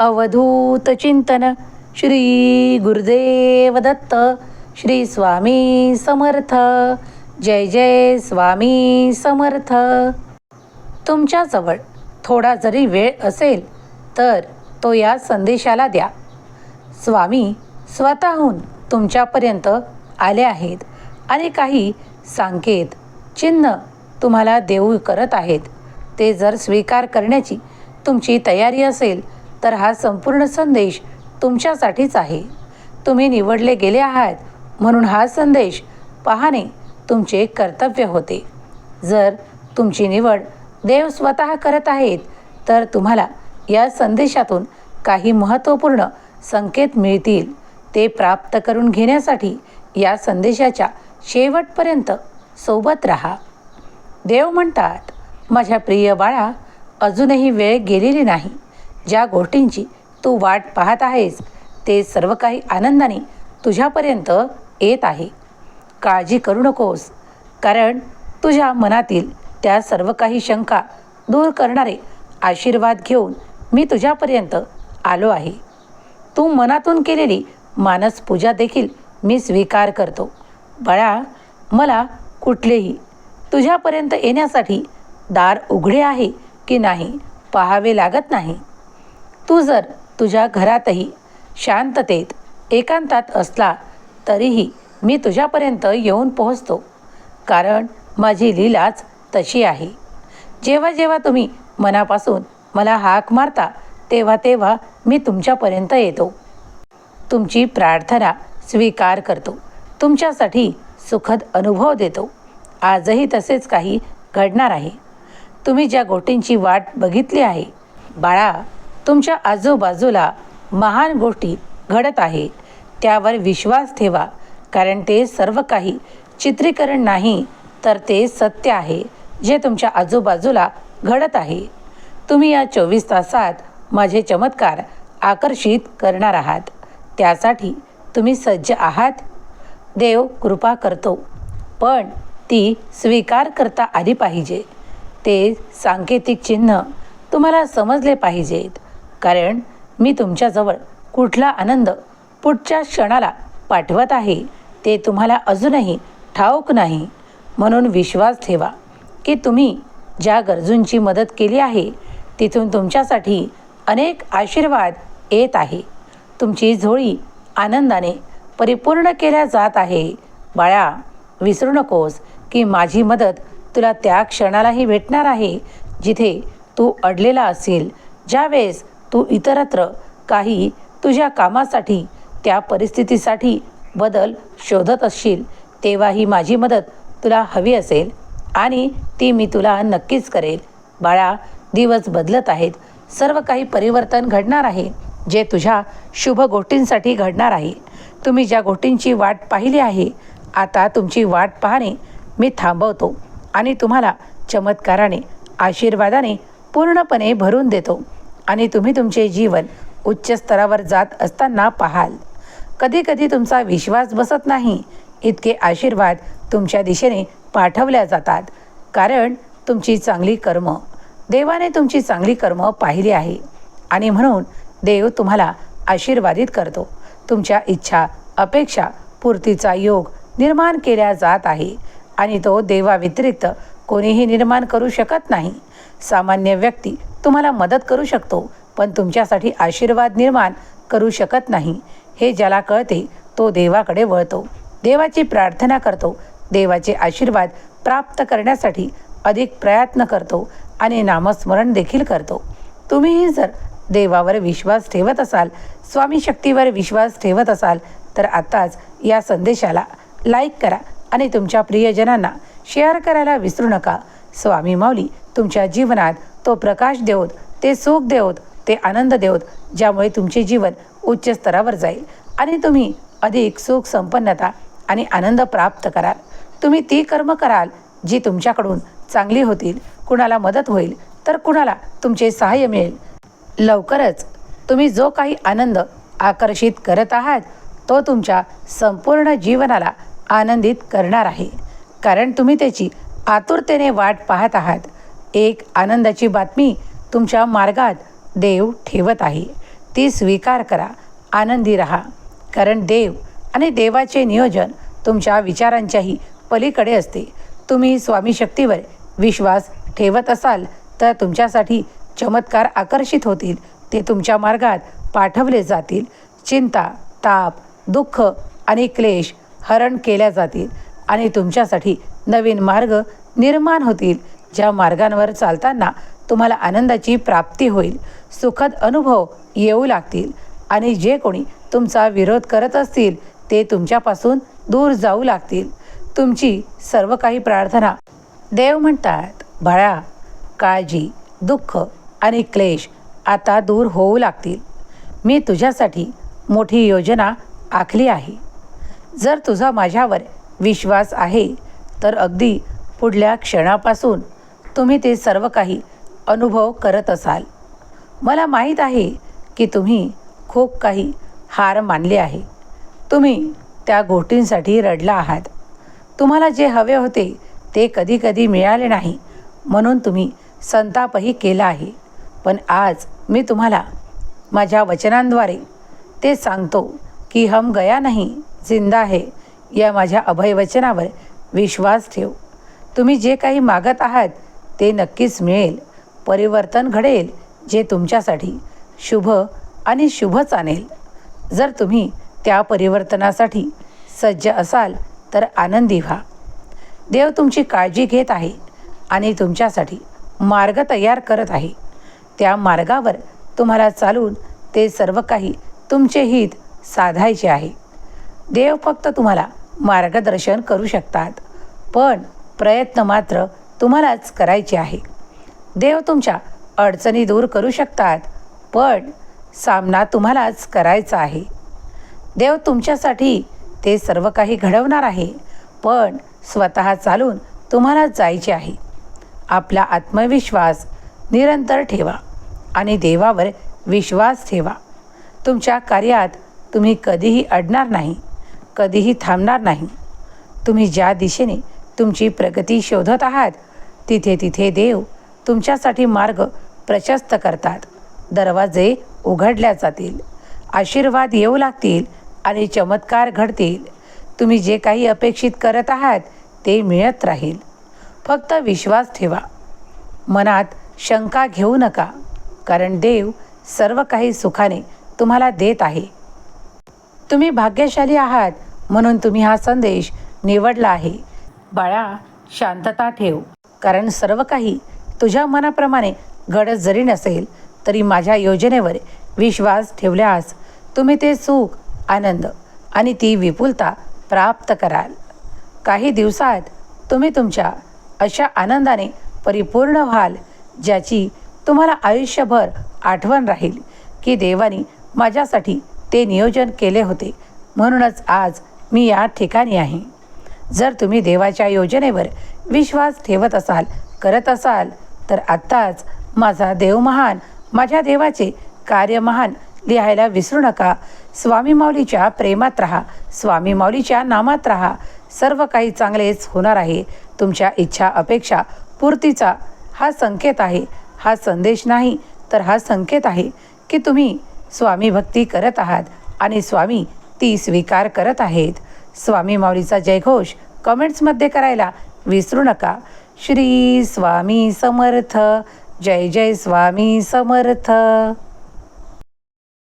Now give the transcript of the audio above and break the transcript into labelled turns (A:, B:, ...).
A: अवधूत चिंतन श्री गुरुदेव दत्त श्री स्वामी समर्थ. जय जय स्वामी समर्थ. तुमच्याजवळ थोडा जरी वेळ असेल तर तो या संदेशाला द्या. स्वामी स्वतःहून तुमच्यापर्यंत आले आहेत आणि काही संकेत चिन्ह तुम्हाला देऊ करत आहेत. ते जर स्वीकार करण्याची तुमची तयारी असेल तर हा संपूर्ण संदेश तुमच्यासाठीच आहे. तुम्ही निवडले गेले आहात म्हणून हा संदेश पाहणे तुमचे कर्तव्य होते. जर तुमची निवड देव स्वतः करत आहेत तर तुम्हाला या संदेशातून काही महत्त्वपूर्ण संकेत मिळतील. ते प्राप्त करून घेण्यासाठी या संदेशाच्या शेवटपर्यंत सोबत राहा. देव म्हणतात माझ्या प्रिय बाळा अजूनही वेळ गेलेली नाही. ज्या गोष्टींची तू वाट पाहत आहेस ते सर्व काही आनंदाने तुझ्यापर्यंत येत आहे. काळजी करू नकोस कारण तुझ्या मनातील त्या सर्व काही शंका दूर करणारे आशीर्वाद घेऊन मी तुझ्यापर्यंत आलो आहे. तू मनातून केलेली मानस पूजा देखील मी स्वीकार करतो. बाळा मला कुठलेही तुझ्यापर्यंत येण्यासाठी दार उघडे आहे की नाही पाहावे लागत नाही. तू जर तुझ्या घरातही शांततेत एकांतात असला तरीही मी तुझ्यापर्यंत येऊन पोहोचतो. कारण माझी लीलाच तशी आहे. जेव्हा जेव्हा तुम्ही मनापासून मला हाक मारता तेव्हा तेव्हा मी तुमच्यापर्यंत येतो. तुमची प्रार्थना स्वीकार करतो. तुमच्यासाठी सुखद अनुभव देतो. आजही तसेच काही घडणार आहे. तुम्ही ज्या गोष्टींची वाट बघितली आहे बाळा तुमच्या आजूबाजूला महान गोष्टी घडत आहेत त्यावर विश्वास ठेवा कारण ते सर्व काही चित्रीकरण नाही तर ते सत्य आहे जे तुमच्या आजूबाजूला घडत आहे. तुम्ही या चोवीस तासात माझे चमत्कार आकर्षित करणार आहात. त्यासाठी तुम्ही सज्ज आहात. देव कृपा करतो. पण ती स्वीकार करता आली पाहिजे. ते सांकेतिक चिन्ह तुम्हाला समजले पाहिजेत. कारण मी तुमच्याजवळ कुठला आनंद पुढच्या क्षणाला पाठवत आहे ते तुम्हाला अजूनही ठाऊक नाही. म्हणून विश्वास ठेवा की तुम्ही ज्या गरजूंची मदत केली आहे तिथून तुमच्यासाठी अनेक आशीर्वाद येत आहे. तुमची झोळी आनंदाने परिपूर्ण केल्या जात आहे. बाळा विसरू नकोस की माझी मदत तुला त्या क्षणालाही भेटणार आहे जिथे तू अडलेला असेल. ज्यावेळेस तू इतरत्र काही तुझ्या कामासाठी त्या परिस्थितीसाठी बदल शोधत असशील तेव्हा ही माझी मदत तुला हवी असेल आणि ती मी तुला नक्कीच करेल. बाळा दिवस बदलत आहेत. सर्व काही परिवर्तन घडणार आहे जे तुझ्या शुभ गोष्टींसाठी घडणार आहे. तुम्ही ज्या गोष्टींची वाट पाहिली आहे आता तुमची वाट पाहणे मी थांबवतो आणि तुम्हाला चमत्काराने आशीर्वादाने पूर्णपणे भरून देतो. आणि तुम्ही तुमचे जीवन उच्च स्तरावर जात असताना पाहाल. कधीकधी तुमचा विश्वास बसत नाही. इतके आशीर्वाद तुमच्या दिशेने पाठवल्या जातात. कारण तुमची चांगली कर्म देवाने तुमची चांगली कर्म पाहिली आहे. आणि म्हणून देव तुम्हाला आशीर्वादित करतो. तुमच्या इच्छा अपेक्षा पूर्तीचा योग निर्माण केल्या जात आहे. आणि तो देवाव्यतिरिक्त कोणीही निर्माण करू शकत नाही. सामान्य व्यक्ती तुम्हाला मदत करू शकतो पण तुमच्यासाठी आशीर्वाद निर्माण करू शकत नाही. हे ज्याला कळते तो देवाकडे वळतो. देवाची प्रार्थना करतो. देवाचे आशीर्वाद प्राप्त करण्यासाठी अधिक प्रयत्न करतो आणि नामस्मरण देखील करतो. तुम्हीही जर देवावर विश्वास ठेवत असाल स्वामी शक्तीवर विश्वास ठेवत असाल तर आत्ताच या संदेशाला लाईक करा. आणि तुमच्या प्रियजनांना शेअर करायला विसरू नका. स्वामी माऊली तुमच्या जीवनात तो प्रकाश देवत ते सुख देवत ते आनंद देवत ज्यामुळे तुमचे जीवन उच्च स्तरावर जाईल. आणि तुम्ही अधिक सुख संपन्नता आणि आनंद प्राप्त कराल. तुम्ही ती कर्म कराल जी तुमच्याकडून चांगली होतील कुणाला मदत होईल तर कुणाला तुमचे सहाय्य मिळेल. लवकरच तुम्ही जो काही आनंद आकर्षित करत आहात तो तुमच्या संपूर्ण जीवनाला आनंदित करणार आहे. कारण तुम्ही त्याची आतुरतेने वाट पाहत आहात. एक आनंदाची बातमी तुमच्या मार्गात देव ठेवत आहे. ती स्वीकार करा. आनंदी रहा. कारण देव आणि देवाचे नियोजन तुमच्या विचारांच्याही पलीकडे असते. तुम्ही स्वामी शक्तीवर विश्वास ठेवत असाल तर तुमच्यासाठी चमत्कार आकर्षित होतील. ते तुमच्या मार्गात पाठवले जातील. चिंता ताप दुःख आणि क्लेश हरण केल्या जातील आणि तुमच्यासाठी नवीन मार्ग निर्माण होतील. ज्या मार्गांवर चालताना तुम्हाला आनंदाची प्राप्ती होईल. सुखद अनुभव येऊ लागतील. आणि जे कोणी तुमचा विरोध करत असतील ते तुमच्यापासून दूर जाऊ लागतील. तुमची सर्व काही प्रार्थना देव म्हणतात बाळा काळजी दुःख आणि क्लेश आता दूर होऊ लागतील. मी तुझ्यासाठी मोठी योजना आखली आहे. जर तुझा माझ्यावर विश्वास आहे तर अगदी पुढल्या क्षणापासून तुम्ही ते सर्व काही अनुभव करत असाल. मला माहीत आहे की तुम्ही खूप काही हार मानले आहे. तुम्ही त्या गोष्टींसाठी रडला आहात. तुम्हाला जे हवे होते ते कधी कधी मिळाले नाही म्हणून तुम्ही संतापही केला आहे. पण आज मी तुम्हाला माझ्या वचनांद्वारे ते सांगतो की हम गया नाही जिंदा आहे या माझ्या अभयवचनावर विश्वास ठेव. तुम्ही जे काही मागत आहात ते नक्कीच मिळेल. परिवर्तन घडेल जे तुमच्यासाठी शुभ आणि शुभच आणेल. जर तुम्ही त्या परिवर्तनासाठी सज्ज असाल तर आनंदी व्हा. देव तुमची काळजी घेत आहे आणि तुमच्यासाठी मार्ग तयार करत आहे. त्या मार्गावर तुम्हाला चालून ते सर्व काही तुमचे हित साधायचे आहे. देव फक्त तुम्हाला मार्गदर्शन करू शकतात. पण प्रयत्न मात्र तुम्हालाच करायचे आहे. देव तुमच्या अडचणी दूर करू शकतात पण सामना तुम्हालाच करायचा आहे. देव तुमच्यासाठी ते सर्व काही घडवणार आहे पण स्वतः चालून तुम्हाला जायचे आहे. आपला आत्मविश्वास निरंतर ठेवा आणि देवावर विश्वास ठेवा. तुमच्या कार्यात तुम्ही कधीही अडणार नाही. कधीही थांबणार नाही. तुम्ही ज्या दिशेने तुमची प्रगती शोधत आहात तिथे तिथे देव तुमच्यासाठी मार्ग प्रशस्त करतात. दरवाजे उघडल्या जातील आशीर्वाद येऊ लागतील आणि चमत्कार घडतील. तुम्ही जे काही अपेक्षित करत आहात ते मिळत राहील. फक्त विश्वास ठेवा. मनात शंका घेऊ नका कारण देव सर्व काही सुखाने तुम्हाला देत आहे. तुम्ही भाग्यशाली आहात म्हणून तुम्ही हा संदेश निवडला आहे. बाळा शांतता ठेव. कारण सर्व काही तुझ्या मनाप्रमाणे घडत जरी नसेल तरी माझ्या योजनेवर विश्वास ठेवल्यास तुम्ही ते सुख आनंद आणि ती विपुलता प्राप्त कराल. काही दिवसात तुम्ही तुमच्या अशा आनंदाने परिपूर्ण व्हाल ज्याची तुम्हाला आयुष्यभर आठवण राहील की देवानी माझ्यासाठी ते नियोजन केले होते. म्हणूनच आज मी या ठिकाणी आहे. जर तुम्ही देवाच्या योजनेवर विश्वास ठेवत असाल करत असाल तर आत्ताच माझा देव महान माझ्या देवाचे कार्य महान लिहायला विसरू नका. स्वामी माऊलीच्या प्रेमात राहा. स्वामी माऊलीच्या नामात राहा. सर्व काही चांगलेच होणार आहे. तुमच्या इच्छा अपेक्षा पूर्तीचा हा संकेत आहे. हा संदेश नाही तर हा संकेत आहे की तुम्ही स्वामी भक्ती करत आहात आणि स्वामी ती स्वीकार करत आहेत. स्वामी माऊलीचा जयघोष कमेंट्समध्ये करायला विसरू नका. श्री स्वामी समर्थ. जय जय स्वामी समर्थ.